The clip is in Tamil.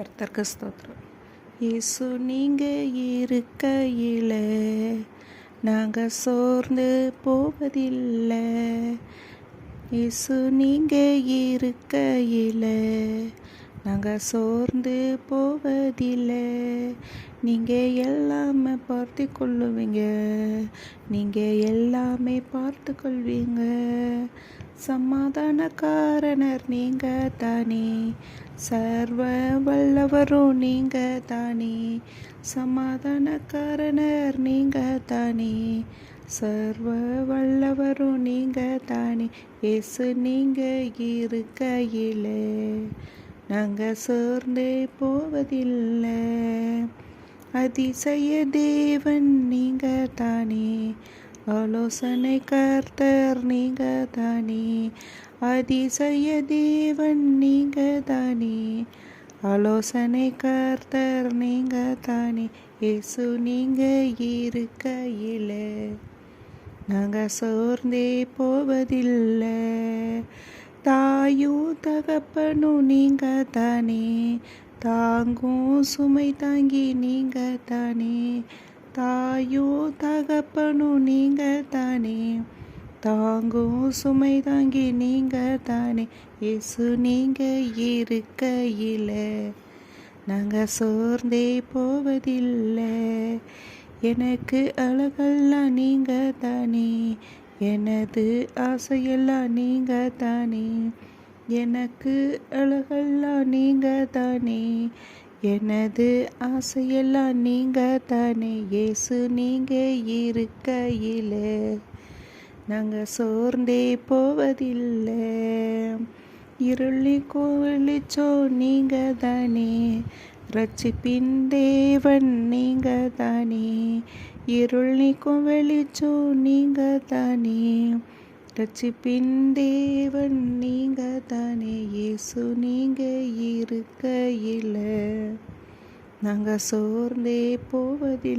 கர்த்தர்க்கு ஸ்தோத்திரம். இயேசு நீங்கள் இருக்கையில் நாங்கள் சோர்ந்து போவதில்லை. இயேசு நீங்கள் இருக்கையில் நாங்கள் சோர்ந்து போவதில்லை. நீங்கள் எல்லாமே பார்த்து கொள்ளுவீங்க. நீங்கள் எல்லாமே பார்த்து கொள்வீங்க. சமாதானக்காரனர் நீங்கள் தானே. சர்வ வல்லவரும் நீங்கள் தானே. சமாதானக்காரனர் நீங்கள் தானே. சர்வ வல்லவரும் நீங்கள் தானே. இயேசு நீங்கள் இருக்கையிலே. நாங்கள் சோர்ந்தே போவதில்லை. அதிசய தேவன் நீங்கள் தானே ஆலோசனை கர்த்தர் நீங்கள் தானே அதிசய தேவன் நீங்கள் தானே ஆலோசனை கர்த்தர் நீங்கள் தானே இயேசு நீங்க இருக்கையில். நாங்கள் சோர்ந்தே போவதில்லை. தாயோ தகப்பனும் நீங்க தானே தாங்கும் சுமை தாங்கி நீங்க தானே தாயோ தகப்பனும் நீங்கள் தானே தாங்கும் சுமை தாங்கி நீங்கள் தானே இயேசு நீங்கள் இருக்கையில். நாங்கள் சோர்ந்தே போவதில்லை. எனக்கு அழகெல்லாம் நீங்கள் தானே எனது ஆசையெல்லாம் நீங்க தானே எனக்கு அழகெல்லாம் நீங்கள் தானே எனது ஆசையெல்லாம் நீங்க தானே இயேசு நீங்கள் இருக்கையில். நாங்கள் சோர்ந்தே போவதில்லை. இருளி கோவிலிச்சோ நீங்கள் தானே ரட்சிப்பின் தேவன் நீங்க தானே இருளிக்கும் வெளிச்சோ நீங்க தானே ரட்சிப்பின் தேவன் நீங்க தானே இயேசு நீங்க இருக்கையில். நாங்கள் சோர்ந்தே போவதில்லை.